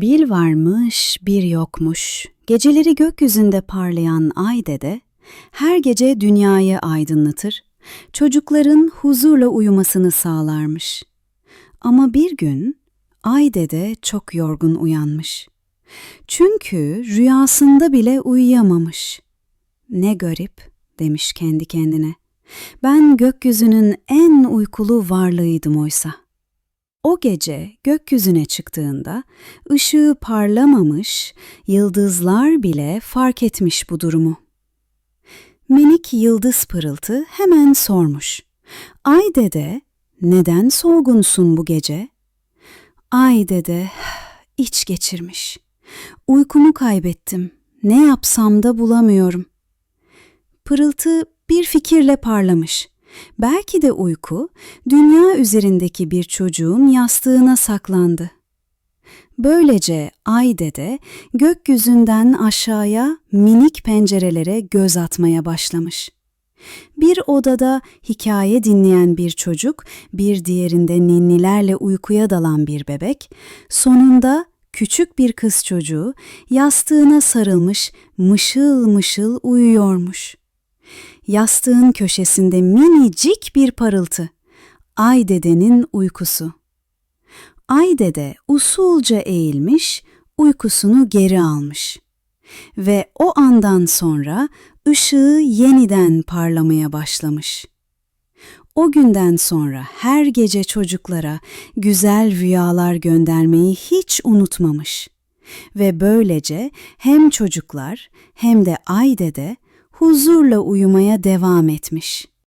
Bir varmış, bir yokmuş. Geceleri gökyüzünde parlayan ay dede, her gece dünyayı aydınlatır, çocukların huzurla uyumasını sağlarmış. Ama bir gün ay dede çok yorgun uyanmış. Çünkü rüyasında bile uyuyamamış. Ne garip demiş kendi kendine. Ben gökyüzünün en uykulu varlığıydım oysa. O gece gökyüzüne çıktığında ışığı parlamamış, yıldızlar bile fark etmiş bu durumu. Minik yıldız pırıltı hemen sormuş. Ay dede, neden solgunsun bu gece? Ay dede, iç geçirmiş. Uykumu kaybettim. Ne yapsam da bulamıyorum. Pırıltı bir fikirle parlamış. Belki de uyku, dünya üzerindeki bir çocuğun yastığına saklandı. Böylece Ay dede gökyüzünden aşağıya minik pencerelere göz atmaya başlamış. Bir odada hikaye dinleyen bir çocuk, bir diğerinde ninnilerle uykuya dalan bir bebek, sonunda küçük bir kız çocuğu yastığına sarılmış mışıl mışıl uyuyormuş. Yastığın köşesinde minicik bir parıltı. Ay dedenin uykusu. Ay dede usulca eğilmiş, uykusunu geri almış. Ve o andan sonra ışığı yeniden parlamaya başlamış. O günden sonra her gece çocuklara güzel rüyalar göndermeyi hiç unutmamış. Ve böylece hem çocuklar hem de Ay dede huzurla uyumaya devam etmiş.